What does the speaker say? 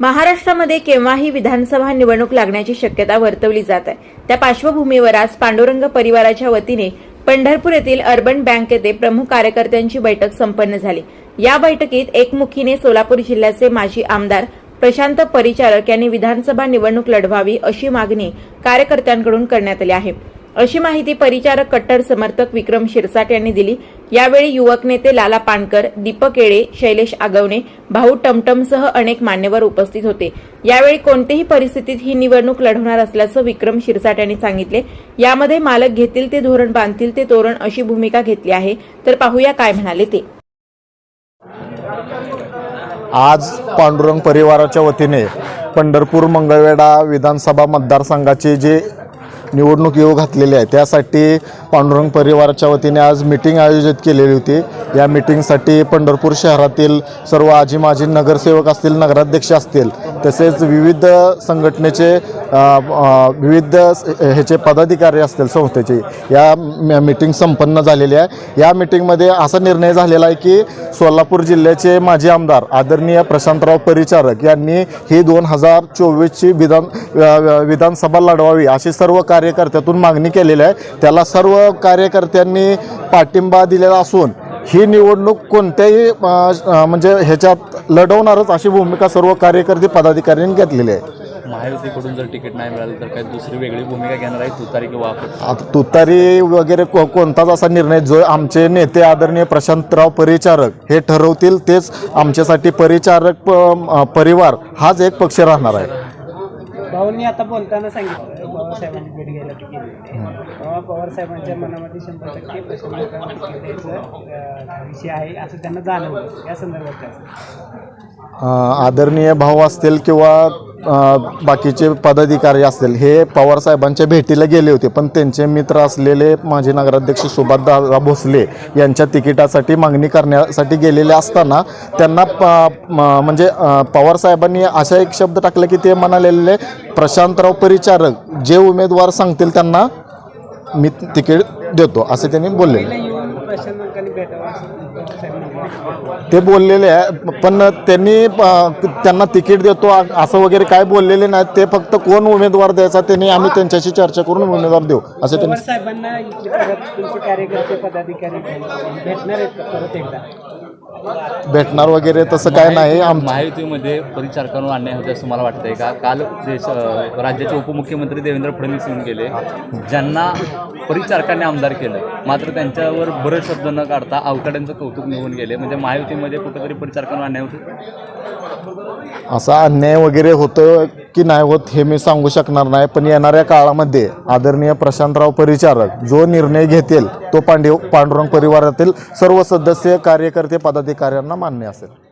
महाराष्ट्रामध्ये केव्हाही विधानसभा निवडणूक लागण्याची शक्यता वर्तवली जात आहे. त्या पार्श्वभूमीवर आज पांडुरंग परिवाराच्या वतीने पंढरपूर येथील अर्बन बँक येथे प्रमुख कार्यकर्त्यांची बैठक संपन्न झाली. या बैठकीत एकमुखीने सोलापूर जिल्ह्याचे माजी आमदार प्रशांत परिचारक यांनी विधानसभा निवडणूक लढवावी अशी मागणी कार्यकर्त्यांकडून करण्यात आली आहे. अशी माहिती परिचारक कट्टर समर्थक विक्रम शिरसाट यांनी दिली. यावेळी युवक नेते लाला पानकर दीपक येळे शैलेश आगवणे भाऊ टमटमसह अनेक मान्यवर उपस्थित होते. यावेळी कोणत्याही परिस्थितीत ही निवडणूक लढवणार असल्याचं विक्रम शिरसाट यांनी सांगितले. यामध्ये मालक घेतील ते धोरण बांधतील ते तोरण अशी भूमिका घेतली आहे. तर पाहूया काय म्हणाले ते. आज पांडुरंग परिवाराच्या वतीने पंढरपूर मंगळवेढा विधानसभा मतदारसंघाचे जे निवडणूक येऊ घातलेली आहे. त्यासाठी पांडुरंग परिवाराच्या वतीने आज मिटिंग आयोजित केलेली होती. या मिटिंगसाठी पंढरपूर शहरातील सर्व आजी माजी नगरसेवक असतील नगराध्यक्ष असतील तसेच विविध संघटनेचे विविध ह्याचे पदाधिकारी असतील संस्थेचे या मिटिंग संपन्न झालेली आहे. या मिटिंगमध्ये असा निर्णय झालेला आहे की सोलापूर जिल्ह्याचे माजी आमदार आदरणीय प्रशांतराव परिचारक यांनी ही दोन हजार चोवीसची विधान विधानसभा लढवावी अशी सर्व कार्यकर्त्यातून मागणी केलेली आहे. त्याला सर्व कार्यकर्त्यांनी पाठिंबा दिलेला असून ही निवडणूक कोणत्याही म्हणजे ह्याच्यात लढवणारच अशी भूमिका सर्व कार्यकर्ते पदाधिकाऱ्यांनी घेतलेली आहे. महायुतीकडून जर तिकीट नाही मिळालं तर काही दुसरी वेगळी भूमिका घेणार आहे? तुतारी किंवा आपण आता तुतारी वगैरे को कोणताच असा निर्णय जो आमचे नेते आदरणीय प्रशांतराव परिचारक हे ठरवतील तेच आमच्यासाठी परिचारक परिवार हाच एक पक्ष राहणार आहे. भाऊंनी आता बोलताना सांगितलं. पवार साहेबांनी भेट घ्यायला ती गेली होती तेव्हा पवार साहेबांच्या मनामध्ये शंभर टक्के प्रश्न विषय आहे असं त्यांना जाणवलं. या संदर्भात आदरणीय भाऊ असतील किंवा बाकीचे पदाधिकारी असतील हे पवार साहेबांच्या भेटीला गेले होते पण त्यांचे मित्र असलेले माजी नगराध्यक्ष सुभाषदादा भोसले यांच्या तिकिटासाठी मागणी करण्यासाठी गेलेले असताना त्यांना प- म्हणजे पवारसाहेबांनी पवार साहेबांनी असा एक शब्द टाकला की ते म्हणालेले प्रशांतराव परिचारक जे उमेदवार सांगतील त्यांना मी तिकीट देतो असे त्यांनी बोलले भेटावं. ते बोललेले आहे पण त्यांनी त्यांना तिकीट देतो असं वगैरे काय बोललेले नाही ते फक्त कोण उमेदवार द्यायचा त्यांनी आम्ही त्यांच्याशी चर्चा करून उमेदवार देऊ असं त्यांनी साहेबांना कार्यकर्ते पदाधिकारी भेटणार आहेत परत एकदा भेटणार वगैरे तसं काय नाही. महायुतीमध्ये परिचारकांवर अन्याय होते असं मला वाटतंय का? काल देश राज्याचे उपमुख्यमंत्री देवेंद्र फडणवीस येऊन गेले ज्यांना परिचारकांनी आमदार केलं मात्र त्यांच्यावर बरेच शब्द न काढता अवकाड्यांचं कौतुक निघून गेले. म्हणजे महायुतीमध्ये कुठेतरी परिचारकांवर अन्याय होतो असा अन्याय वगैरे होतं की नाही होत हे मी सांगू शकणार नाही पण येणाऱ्या काळामध्ये आदरणीय प्रशांतराव परिचारक जो निर्णय घेतील तो पांडे पांडुरंग परिवारातील सर्व सदस्य कार्यकर्ते पदाधिकाऱ्यांना मान्य असेल.